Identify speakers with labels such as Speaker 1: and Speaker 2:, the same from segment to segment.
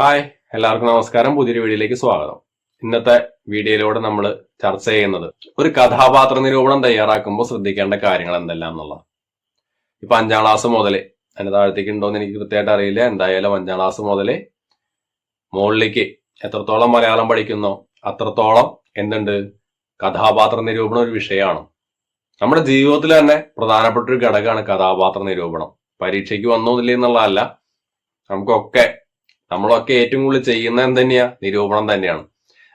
Speaker 1: Hi എല്ലാവർക്കും നമസ്കാരം. പുതിയൊരു വീഡിയോയിലേക്ക് സ്വാഗതം. ഇന്നത്തെ വീഡിയോയിലൂടെ നമ്മൾ ചർച്ച ചെയ്യുന്നത് ഒരു കഥാപാത്ര നിരൂപണം തയ്യാറാക്കുമ്പോൾ ശ്രദ്ധിക്കേണ്ട കാര്യങ്ങൾ എന്തെല്ലാം എന്നുള്ളതാണ്. ഇപ്പൊ അഞ്ചാം ക്ലാസ് മുതൽ അതിന്റെ താഴത്തേക്ക് ഉണ്ടോയെന്ന് എനിക്ക് കൃത്യമായിട്ട് അറിയില്ല. എന്തായാലും അഞ്ചാം ക്ലാസ് മുതൽ മുകളിലേക്ക് എത്രത്തോളം മലയാളം പഠിക്കുന്നോ അത്രത്തോളം എന്തുണ്ട്? കഥാപാത്ര നിരൂപണം ഒരു വിഷയമാണ്. നമ്മുടെ ജീവിതത്തിൽ തന്നെ പ്രധാനപ്പെട്ട ഒരു ഘടകമാണ് കഥാപാത്ര നിരൂപണം. പരീക്ഷയ്ക്ക് വന്നോന്നില്ല എന്നുള്ളതല്ല നമുക്കൊക്കെ നമ്മളൊക്കെ ഏറ്റവും കൂടുതൽ ചെയ്യുന്ന എന്തന്നെയാ? നിരൂപണം തന്നെയാണ്.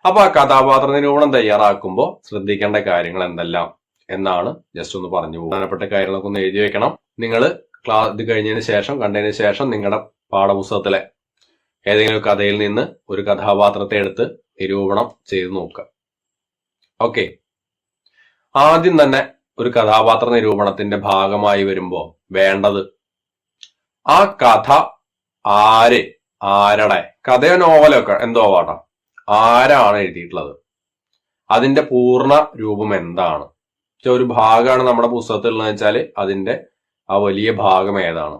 Speaker 1: അപ്പൊ ആ കഥാപാത്ര നിരൂപണം തയ്യാറാക്കുമ്പോൾ ശ്രദ്ധിക്കേണ്ട കാര്യങ്ങൾ എന്തെല്ലാം എന്നാണ് ജസ്റ്റ് ഒന്ന് പറഞ്ഞു പ്രധാനപ്പെട്ട കാര്യങ്ങളൊക്കെ ഒന്ന് എഴുതി വെക്കണം. നിങ്ങൾ ക്ലാസ് ഇത് കഴിഞ്ഞതിന് ശേഷം കണ്ടതിന് ശേഷം നിങ്ങളുടെ പാഠപുസ്തകത്തിലെ ഏതെങ്കിലും കഥയിൽ നിന്ന് ഒരു കഥാപാത്രത്തെ എടുത്ത് നിരൂപണം ചെയ്തു നോക്കുക. ഓക്കെ. ആദ്യം തന്നെ ഒരു കഥാപാത്ര നിരൂപണത്തിന്റെ ഭാഗമായി വരുമ്പോൾ വേണ്ടത് ആ കഥ ആര് ആരുടെ? കഥയോ നോവലോ ഒക്കെ എന്തോ ആവാട്ടോ. ആരാണ് എഴുതിയിട്ടുള്ളത്? അതിന്റെ പൂർണ രൂപം എന്താണ്? ഒരു ഭാഗമാണ് നമ്മുടെ പുസ്തകത്തിൽ ഉള്ളതെന്ന് വെച്ചാൽ അതിന്റെ ആ വലിയ ഭാഗം ഏതാണ്?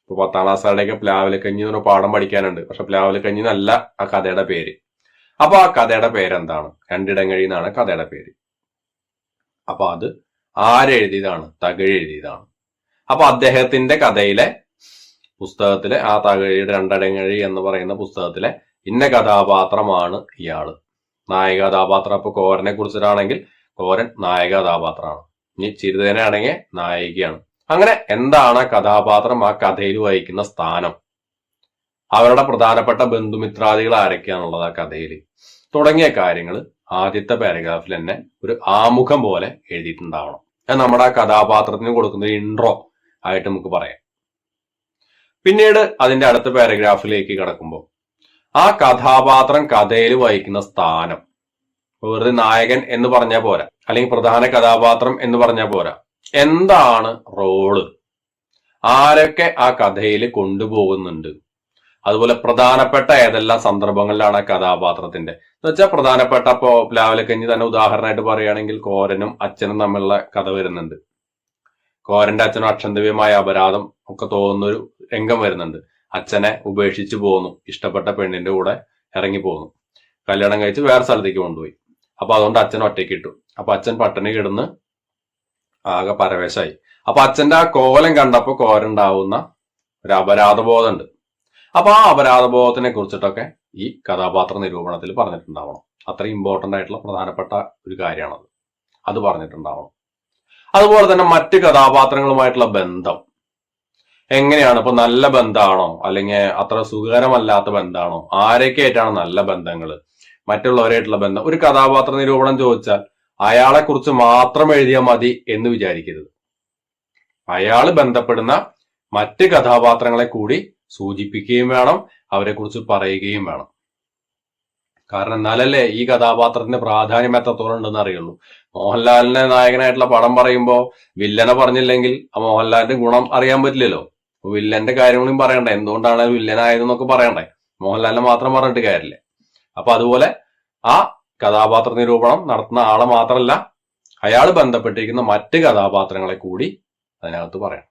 Speaker 1: ഇപ്പൊ പത്താം ക്ലാസ്സുകാരുടെയൊക്കെ പ്ലാവലക്കഞ്ഞി എന്ന് പറഞ്ഞ പാഠം പഠിക്കാനുണ്ട്. പക്ഷെ പ്ലാവലക്കഞ്ഞി എന്നല്ല ആ കഥയുടെ പേര്. അപ്പൊ ആ കഥയുടെ പേരെന്താണ്? രണ്ടിടം കഴിയുന്നതാണ് കഥയുടെ പേര്. അപ്പൊ അത് ആരെഴുതിയതാണ്? തകഴി എഴുതിയതാണ് അപ്പൊ അദ്ദേഹത്തിന്റെ കഥയിലെ പുസ്തകത്തിലെ ആ തകഴിയുടെ രണ്ടടങ്ങഴി എന്ന് പറയുന്ന പുസ്തകത്തിലെ ഇന്ന കഥാപാത്രമാണ് ഇയാൾ. നായക കഥാപാത്രം അപ്പൊ കോരനെ കുറിച്ചിട്ടാണെങ്കിൽ കോരൻ നായക കഥാപാത്രമാണ് ഇനി ചിരുതേനാണെങ്കിൽ നായികയാണ്. അങ്ങനെ എന്താണ് കഥാപാത്രം ആ കഥയിൽ വഹിക്കുന്ന സ്ഥാനം? അവരുടെ പ്രധാനപ്പെട്ട ബന്ധുമിത്രാദികൾ ആരൊക്കെയാണുള്ളത് ആ കഥയിൽ തുടങ്ങിയ കാര്യങ്ങൾ ആദ്യത്തെ പാരഗ്രാഫിൽ തന്നെ ഒരു ആമുഖം പോലെ എഴുതിയിട്ടുണ്ടാവണം. അത് നമ്മുടെ ആ കഥാപാത്രത്തിന് കൊടുക്കുന്ന ഇൻട്രോ ആയിട്ട് നമുക്ക് പറയാം. പിന്നീട് അതിന്റെ അടുത്ത പാരഗ്രാഫിലേക്ക് കടക്കുമ്പോൾ ആ കഥാപാത്രം കഥയിൽ വഹിക്കുന്ന സ്ഥാനം. വെറുതെ നായകൻ എന്ന് പറഞ്ഞാൽ പോരാ. അല്ലെങ്കിൽ പ്രധാന കഥാപാത്രം എന്ന് പറഞ്ഞാൽ പോരാ. എന്താണ് റോൾ? ആരൊക്കെ ആ കഥയിൽ കൊണ്ടുപോകുന്നുണ്ട്? അതുപോലെ പ്രധാനപ്പെട്ട ഏതെല്ലാം സന്ദർഭങ്ങളിലാണ് ആ കഥാപാത്രത്തിന്റെ? എന്ന് വെച്ചാൽ പ്രധാനപ്പെട്ട പ്ലാവലക്കഞ്ഞി തന്നെ ഉദാഹരണമായിട്ട് പറയുകയാണെങ്കിൽ കോരനും അച്ഛനും തമ്മിലുള്ള കഥ വരുന്നുണ്ട്. കോരന്റെ അച്ഛനും അക്ഷന്തവ്യമായ അപരാധം ഒക്കെ തോന്നുന്ന ഒരു രംഗം വരുന്നുണ്ട്. അച്ഛനെ ഉപേക്ഷിച്ചു പോകുന്നു ഇഷ്ടപ്പെട്ട പെണ്ണിന്റെ കൂടെ ഇറങ്ങി പോകുന്നു കല്യാണം കഴിച്ച് വേറെ സ്ഥലത്തേക്ക് കൊണ്ടുപോയി. അപ്പൊ അതുകൊണ്ട് അച്ഛൻ ഒറ്റയ്ക്ക് ഇട്ടു. അപ്പൊ അച്ഛൻ പട്ടിണി കിടന്ന് ആകെ പരവേശമായി അപ്പൊ അച്ഛന്റെ ആ കോലം കണ്ടപ്പോ കോരുണ്ടാവുന്ന ഒരു അപരാധബോധമുണ്ട്. അപ്പൊ ആ അപരാധബോധത്തിനെ കുറിച്ചിട്ടൊക്കെ ഈ കഥാപാത്ര നിരൂപണത്തിൽ പറഞ്ഞിട്ടുണ്ടാവണം. അത്ര ഇമ്പോർട്ടന്റ് ആയിട്ടുള്ള പ്രധാനപ്പെട്ട ഒരു കാര്യമാണത്. അത് പറഞ്ഞിട്ടുണ്ടാവണം. അതുപോലെ തന്നെ മറ്റ് കഥാപാത്രങ്ങളുമായിട്ടുള്ള ബന്ധം. എങ്ങനെയാണ്? ഇപ്പൊ നല്ല ബന്ധമാണോ അല്ലെങ്കിൽ അത്ര സുഖകരമല്ലാത്ത ബന്ധമാണോ ആരൊക്കെയായിട്ടാണ് നല്ല ബന്ധങ്ങൾ മറ്റുള്ളവരായിട്ടുള്ള ബന്ധം. ഒരു കഥാപാത്ര നിരൂപണം ചോദിച്ചാൽ അയാളെ കുറിച്ച് മാത്രം എഴുതിയാൽ മതി എന്ന് വിചാരിക്കരുത്. അയാൾ ബന്ധപ്പെടുന്ന മറ്റ് കഥാപാത്രങ്ങളെ കൂടി സൂചിപ്പിക്കുകയും വേണം അവരെ കുറിച്ച് പറയുകയും വേണം. കാരണം എന്നാലല്ലേ ഈ കഥാപാത്രത്തിന്റെ പ്രാധാന്യം എത്രത്തോളം ഉണ്ടെന്ന് അറിയുള്ളൂ. മോഹൻലാലിനെ നായകനായിട്ടുള്ള പടം പറയുമ്പോൾ വില്ലനെ പറഞ്ഞില്ലെങ്കിൽ ആ മോഹൻലാലിന്റെ ഗുണം അറിയാൻ പറ്റില്ലല്ലോ. വില്ലന്റെ കാര്യങ്ങളും പറയണ്ടേ? എന്തുകൊണ്ടാണ് വില്ലനായതെന്നൊക്കെ പറയണ്ടേ? മോഹൻലാലിനെ മാത്രം പറഞ്ഞിട്ട് കാര്യമില്ല. അപ്പൊ അതുപോലെ ആ കഥാപാത്ര നിരൂപണം നടത്തുന്ന ആളെ മാത്രമല്ല അയാൾ ബന്ധപ്പെട്ടിരിക്കുന്ന മറ്റ് കഥാപാത്രങ്ങളെ കൂടി അതിനകത്ത് പറയണം.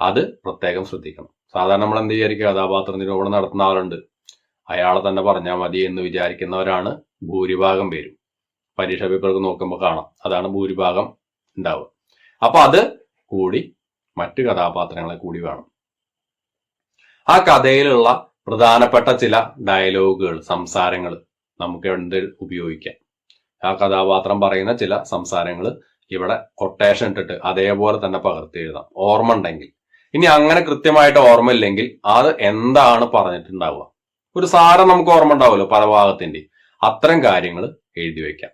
Speaker 1: അത് പ്രത്യേകം ശ്രദ്ധിക്കണം. സാധാരണ നമ്മൾ എന്ത് വിചാരിക്കുക കഥാപാത്ര നിരൂപണം നടത്തുന്ന ആളുണ്ട്. അയാളെ തന്നെ പറഞ്ഞാൽ മതി എന്ന് വിചാരിക്കുന്നവരാണ് ഭൂരിഭാഗം പേരും. പരീക്ഷ പേപ്പറൊക്കെ നോക്കുമ്പോൾ കാണാം. അതാണ് ഭൂരിഭാഗം ഉണ്ടാവുക. അപ്പൊ അത് കൂടി മറ്റു കഥാപാത്രങ്ങളെ കൂടി വേണം. ആ കഥയിലുള്ള പ്രധാനപ്പെട്ട ചില ഡയലോഗുകൾ സംസാരങ്ങൾ നമുക്ക് എന്ത് ഉപയോഗിക്കാം? ആ കഥാപാത്രം പറയുന്ന ചില സംസാരങ്ങൾ ഇവിടെ കൊട്ടേഷൻ ഇട്ടിട്ട് അതേപോലെ തന്നെ പകർത്തി എഴുതാം. ഓർമ്മ ഉണ്ടെങ്കിൽ. ഇനി അങ്ങനെ കൃത്യമായിട്ട് ഓർമ്മ ഇല്ലെങ്കിൽ അത് എന്താണ് പറഞ്ഞിട്ടുണ്ടാവുക? ഒരു സാരം നമുക്ക് ഓർമ്മ ഉണ്ടാവുമല്ലോ പല ഭാഗത്തിന്റെ അത്തരം കാര്യങ്ങൾ എഴുതി വെക്കാം.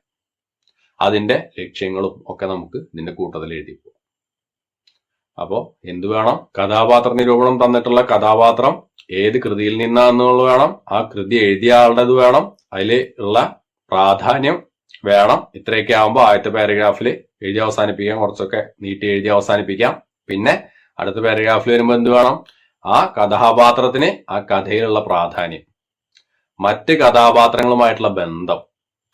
Speaker 1: അതിന്റെ ലക്ഷ്യങ്ങളും ഒക്കെ നമുക്ക് ഇതിന്റെ കൂട്ടത്തിൽ എഴുതി പോകും അപ്പോ എന്ത് വേണം? കഥാപാത്ര നിരൂപണം തന്നിട്ടുള്ള കഥാപാത്രം ഏത് കൃതിയിൽ നിന്നാന്നുള്ളത് വേണം. ആ കൃതി എഴുതിയ ആളുടേത് വേണം. അതിൽ ഉള്ള പ്രാധാന്യം വേണം. ഇത്രയൊക്കെ ആകുമ്പോൾ ആദ്യത്തെ പാരഗ്രാഫിൽ എഴുതി അവസാനിപ്പിക്കാം. കുറച്ചൊക്കെ നീട്ടി എഴുതി അവസാനിപ്പിക്കാം. പിന്നെ അടുത്ത പാരഗ്രാഫിൽ വരുമ്പോൾ എന്ത് വേണം? ആ കഥാപാത്രത്തിന് ആ കഥയിലുള്ള പ്രാധാന്യം. മറ്റ് കഥാപാത്രങ്ങളുമായിട്ടുള്ള ബന്ധം.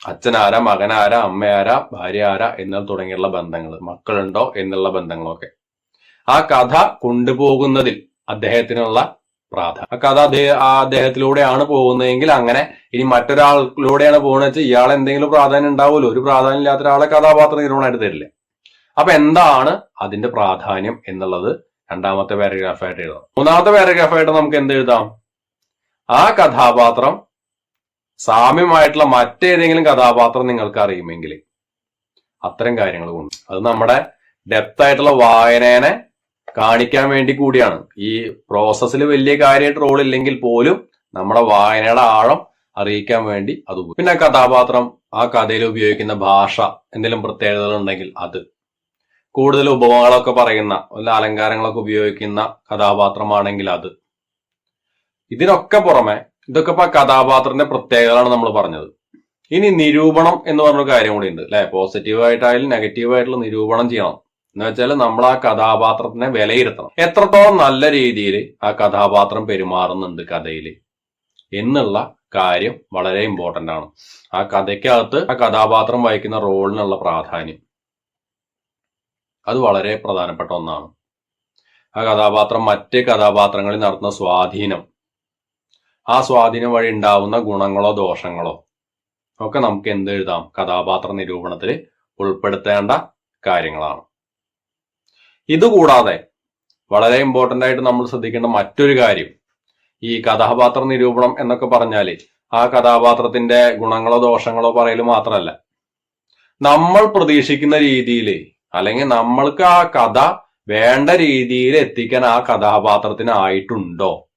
Speaker 1: അച്ഛനാരാ മകനാരാ അമ്മയാരാ ഭാര്യ ആരാ എന്ന തുടങ്ങിയുള്ള ബന്ധങ്ങൾ. മക്കളുണ്ടോ എന്നുള്ള ബന്ധങ്ങളൊക്കെ. ആ കഥ കൊണ്ടുപോകുന്നതിൽ അദ്ദേഹത്തിനുള്ള പ്രാധാന്യം. ആ കഥ ആ അദ്ദേഹത്തിലൂടെയാണ് പോകുന്നതെങ്കിൽ അങ്ങനെ ഇനി മറ്റൊരാളിലൂടെയാണ് പോകുന്നത് വെച്ചാൽ ഇയാൾ എന്തെങ്കിലും പ്രാധാന്യം ഉണ്ടാവുമല്ലോ. ഒരു പ്രാധാന്യം ഇല്ലാത്ത ഒരാളെ കഥാപാത്ര നിർവഹണമായിട്ട് തരില്ലേ. അപ്പൊ എന്താണ് അതിന്റെ പ്രാധാന്യം എന്നുള്ളത് രണ്ടാമത്തെ പാരഗ്രാഫായിട്ട് എഴുതാം. മൂന്നാമത്തെ പാരഗ്രാഫായിട്ട് നമുക്ക് എന്ത് എഴുതാം? ആ കഥാപാത്രം സാമ്യമായിട്ടുള്ള മറ്റേതെങ്കിലും കഥാപാത്രം നിങ്ങൾക്ക് അറിയുമെങ്കിൽ അത്തരം കാര്യങ്ങൾ കൊണ്ട് അത് നമ്മുടെ ഡെപ്ത് ആയിട്ടുള്ള വായനേനെ കാണിക്കാൻ വേണ്ടി കൂടിയാണ്. ഈ പ്രോസസ്സിൽ വലിയ കാര്യമായിട്ട് റോൾ ഇല്ലെങ്കിൽ പോലും നമ്മുടെ വായനയുടെ ആഴം അറിയിക്കാൻ വേണ്ടി അത് പിന്നെ കഥാപാത്രം ആ കഥയിൽ ഉപയോഗിക്കുന്ന ഭാഷ എന്തെങ്കിലും പ്രത്യേകതകൾ ഉണ്ടെങ്കിൽ അത്. കൂടുതൽ ഉപമകളൊക്കെ പറയുന്ന വല്ല അലങ്കാരങ്ങളൊക്കെ ഉപയോഗിക്കുന്ന കഥാപാത്രമാണെങ്കിൽ അത്. ഇതിനൊക്കെ പുറമെ ഇതൊക്കെ ഇപ്പൊ കഥാപാത്രത്തിന്റെ പ്രത്യേകതകളാണ് നമ്മൾ പറഞ്ഞത്. ഇനി നിരൂപണം എന്ന് പറഞ്ഞൊരു കാര്യം കൂടി ഉണ്ട് അല്ലെ? പോസിറ്റീവ് ആയിട്ടായാലും നെഗറ്റീവ് ആയിട്ടുള്ള നിരൂപണം ചെയ്യണം. എന്ന് വെച്ചാൽ നമ്മൾ ആ കഥാപാത്രത്തിനെ വിലയിരുത്തണം. എത്രത്തോളം നല്ല രീതിയിൽ ആ കഥാപാത്രം പെരുമാറുന്നുണ്ട് കഥയിൽ എന്നുള്ള കാര്യം വളരെ ഇമ്പോർട്ടന്റ് ആണ്. ആ കഥയ്ക്കകത്ത് ആ കഥാപാത്രം വഹിക്കുന്ന റോളിനുള്ള പ്രാധാന്യം അത് വളരെ പ്രധാനപ്പെട്ട ഒന്നാണ്. ആ കഥാപാത്രം മറ്റ് കഥാപാത്രങ്ങളിൽ നടത്തുന്ന സ്വാധീനം ആ സ്വാധീനം വഴി ഉണ്ടാവുന്ന ഗുണങ്ങളോ ദോഷങ്ങളോ ഒക്കെ നമുക്ക് എന്ത് എഴുതാം? കഥാപാത്ര നിരൂപണത്തിൽ ഉൾപ്പെടുത്തേണ്ട കാര്യങ്ങളാണ്. ഇതുകൂടാതെ വളരെ ഇമ്പോർട്ടന്റ് ആയിട്ട് നമ്മൾ ശ്രദ്ധിക്കേണ്ട മറ്റൊരു കാര്യം ഈ കഥാപാത്ര നിരൂപണം എന്നൊക്കെ പറഞ്ഞാൽ ആ കഥാപാത്രത്തിന്റെ ഗുണങ്ങളോ ദോഷങ്ങളോ പറയൽ മാത്രമല്ല. നമ്മൾ പ്രതീക്ഷിക്കുന്ന രീതിയിൽ അല്ലെങ്കിൽ നമ്മൾക്ക് ആ കഥ വേണ്ട രീതിയിൽ എത്തിക്കാൻ ആ കഥാപാത്രത്തിന് ആയിട്ടുണ്ടോ?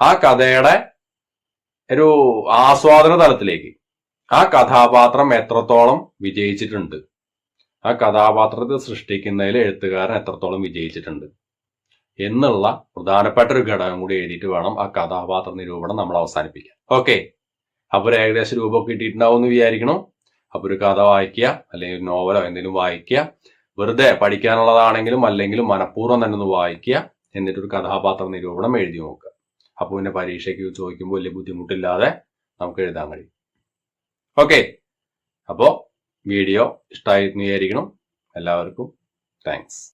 Speaker 1: ആ കഥയുടെ ഒരു ആസ്വാദന തലത്തിലേക്ക്. ആ കഥാപാത്രം എത്രത്തോളം വിജയിച്ചിട്ടുണ്ട്? ആ കഥാപാത്രത്തെ സൃഷ്ടിക്കുന്നതിൽ എഴുത്തുകാരൻ എത്രത്തോളം വിജയിച്ചിട്ടുണ്ട്? എന്നുള്ള പ്രധാനപ്പെട്ട ഒരു ഘടകം കൂടി എഴുതിയിട്ട് വേണം ആ കഥാപാത്ര നിരൂപണം നമ്മൾ അവസാനിപ്പിക്കാൻ. ഓക്കെ അപ്പൊ ഒരു ഏകദേശം രൂപമൊക്കെ കിട്ടിയിട്ടുണ്ടാവും എന്ന് വിചാരിക്കണം? അപ്പൊ ഒരു കഥ വായിക്കുക അല്ലെങ്കിൽ ഒരു നോവലോ എന്തെങ്കിലും വായിക്കുക വെറുതെ പഠിക്കാനുള്ളതാണെങ്കിലും അല്ലെങ്കിലും മനഃപൂർവം തന്നെ ഒന്ന് വായിക്കുക എന്നിട്ടൊരു കഥാപാത്ര നിരൂപണം എഴുതി നോക്കുക. അപ്പോൾ പിന്നെ പരീക്ഷയ്ക്ക് ചോദിക്കുമ്പോൾ വലിയ ബുദ്ധിമുട്ടില്ലാതെ നമുക്ക് എഴുതാൻ കഴിയും. ഓക്കെ അപ്പോൾ വീഡിയോ ഇഷ്ടമായി വിചാരിക്കണം എല്ലാവർക്കും താങ്ക്സ്